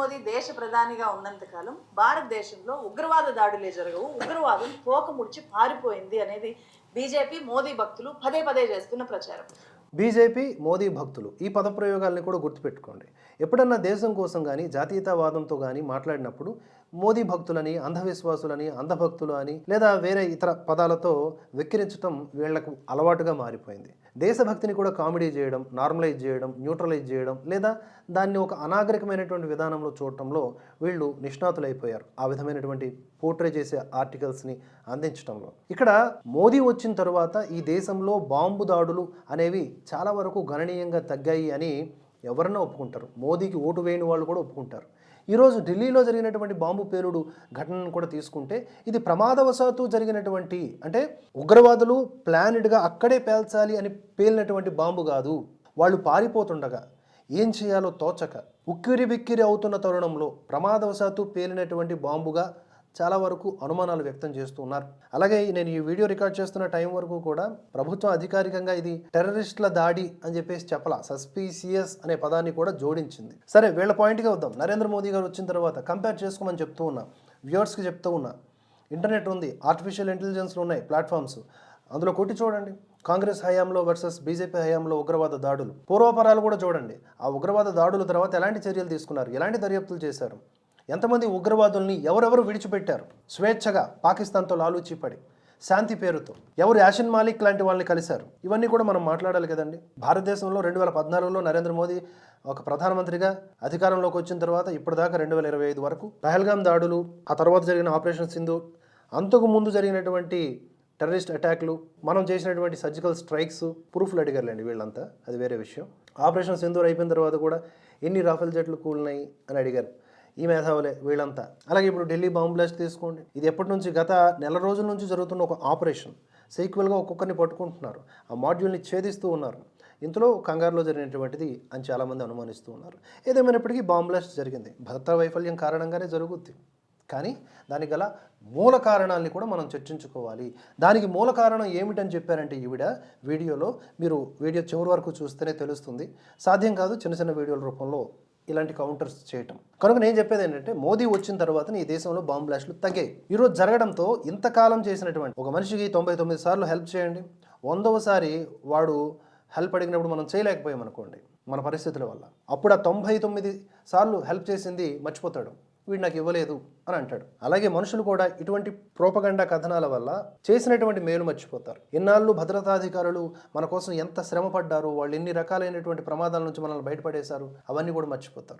మోదీ దేశ ప్రధానిగా ఉన్నంతకాలం భారతదేశంలో ఉగ్రవాద దాడులే జరగవు. ఉగ్రవాదం పోకముడిచి పారిపోయింది అనేది బీజేపీ మోదీ భక్తులు పదే పదే చేస్తున్న ప్రచారం. బీజేపీ మోదీ భక్తులు ఈ పదప్రయోగాల్ని కూడా గుర్తుపెట్టుకోండి. ఎప్పుడన్నా దేశం కోసం కానీ జాతీయతావాదంతో కానీ మాట్లాడినప్పుడు మోదీ భక్తులని అంధవిశ్వాసులని అంధభక్తులు అని లేదా వేరే ఇతర పదాలతో వెక్కిరించడం వీళ్ళకు అలవాటుగా మారిపోయింది. దేశభక్తిని కూడా కామెడీ చేయడం నార్మలైజ్ చేయడం న్యూట్రలైజ్ చేయడం లేదా దాన్ని ఒక అనాగరికమైనటువంటి విధానంలో చూడటంలో వీళ్ళు నిష్ణాతులైపోయారు. ఆ విధమైనటువంటి పోర్ట్రే చేసే ఆర్టికల్స్ని అందించడంలో ఇక్కడ మోదీ వచ్చిన తరువాత ఈ దేశంలో బాంబు దాడులు అనేవి చాలా వరకు గణనీయంగా తగ్గాయి అని ఎవరన్నా ఒప్పుకుంటారు. మోదీకి ఓటు వేయని వాళ్ళు కూడా ఒప్పుకుంటారు. ఈరోజు ఢిల్లీలో జరిగినటువంటి బాంబు పేలుడు ఘటనను కూడా తీసుకుంటే ఇది ప్రమాదవశాత్తు జరిగినటువంటి అంటే ఉగ్రవాదులు ప్లానెడ్గా అక్కడే పేల్చాలి అని పేలినటువంటి బాంబు కాదు. వాళ్ళు పారిపోతుండగా ఏం చేయాలో తోచక ఉక్కిరి బిక్కిరి అవుతున్న తరుణంలో ప్రమాదవశాత్తు పేలినటువంటి బాంబుగా చాలా వరకు అనుమానాలు వ్యక్తం చేస్తున్నారు అలాగే నేను ఈ వీడియో రికార్డ్ చేస్తున్న టైం వరకు కూడా ప్రభుత్వం అధికారికంగా ఇది టెర్రరిస్టుల దాడి అని చెప్పేసి చెప్పలా సస్పీసియస్ అనే పదాన్ని కూడా జోడించింది. సరే వీళ్ళ పాయింట్గా వద్దాం. నరేంద్ర మోదీ గారు వచ్చిన తర్వాత కంపేర్ చేసుకోమని చెప్తూ ఉన్నా వ్యూవర్స్కి చెప్తూ ఉన్నా ఇంటర్నెట్ ఉంది ఆర్టిఫిషియల్ ఇంటెలిజెన్స్లు ఉన్నాయి ప్లాట్ఫామ్స్ అందులో కొట్టి చూడండి. కాంగ్రెస్ హయాంలో వర్సెస్ బీజేపీ హయాంలో ఉగ్రవాద దాడులు. పూర్వపరాలు కూడా చూడండి. ఆ ఉగ్రవాద దాడుల తర్వాత ఎలాంటి చర్యలు తీసుకున్నారు? ఎలాంటి దర్యాప్తులు చేశారు? ఎంతమంది ఉగ్రవాదుల్ని ఎవరెవరు విడిచిపెట్టారు? స్వేచ్ఛగా పాకిస్తాన్తో లాలూచిపడి శాంతి పేరుతో ఎవరు యాషన్ మాలిక్ లాంటి వాళ్ళని కలిశారు? ఇవన్నీ కూడా మనం మాట్లాడాలి కదండి. భారతదేశంలో రెండు వేల పద్నాలుగులో నరేంద్ర మోదీ ఒక ప్రధానమంత్రిగా అధికారంలోకి వచ్చిన తర్వాత ఇప్పటిదాకా రెండు వేల ఇరవై ఐదు వరకు పహల్గాం దాడులు ఆ తర్వాత జరిగిన ఆపరేషన్ సింధు అంతకు ముందు జరిగినటువంటి టెర్రరిస్ట్ అటాక్లు మనం చేసినటువంటి సర్జికల్ స్ట్రైక్స్ ప్రూఫ్లు అడిగారులేండి వీళ్ళంతా. అది వేరే విషయం. ఆపరేషన్ సింధూర్ అయిపోయిన తర్వాత కూడా ఎన్ని రాఫెల్ జట్లు కూలినాయి అని అడిగారు. ఈ మేధావులే వీళ్ళంతా. అలాగే ఇప్పుడు ఢిల్లీ బాంబ్ బ్లాస్ట్ తీసుకోండి. ఇది ఎప్పటి నుంచి? గత నెల రోజుల నుంచి జరుగుతున్న ఒక ఆపరేషన్. సీక్వెల్గా ఒక్కొక్కరిని పట్టుకుంటున్నారు. ఆ మాడ్యూల్ని ఛేదిస్తూ ఉన్నారు. ఇంతలో కంగారులో జరిగినటువంటిది అని చాలామంది అనుమానిస్తూ ఉన్నారు. ఏదేమైనప్పటికీ బాంబ్ బ్లాస్ట్ జరిగింది. భద్రతా వైఫల్యం కారణంగానే జరుగుద్ది. కానీ దానికి గల మూల కారణాలని కూడా మనం చర్చించుకోవాలి. దానికి మూల కారణం ఏమిటని చెప్పారంటే ఈవిడ వీడియోలో మీరు వీడియో చివరి వరకు చూస్తేనే తెలుస్తుంది. సాధ్యం కాదు చిన్న చిన్న వీడియోల రూపంలో ఇలాంటి కౌంటర్స్ చేయటం. కనుక నేను చెప్పేది ఏంటంటే మోదీ వచ్చిన తర్వాత ఈ దేశంలో బాంబ్ బ్లాస్ట్లు తగ్గాయి. ఈరోజు జరగడంతో ఇంతకాలం చేసినటువంటి ఒక మనిషికి తొంభై తొమ్మిది సార్లు హెల్ప్ చేయండి. వందవసారి వాడు హెల్ప్ అడిగినప్పుడు మనం చేయలేకపోయాం అనుకోండి మన పరిస్థితుల వల్ల. అప్పుడు ఆ తొంభై తొమ్మిది సార్లు హెల్ప్ చేసింది మర్చిపోతాడు. వీడు నాకు ఇవ్వలేదు అని అంటాడు. అలాగే మనుషులు కూడా ఇటువంటి ప్రోపగండా కథనాల వల్ల చేసినటువంటి మేలు మర్చిపోతారు. ఇన్నాళ్ళు భద్రతాధికారులు మన కోసం ఎంత శ్రమ పడ్డారు వాళ్ళు ఎన్ని రకాలైనటువంటి ప్రమాదాల నుంచి మనల్ని బయటపడేశారు అవన్నీ కూడా మర్చిపోతారు.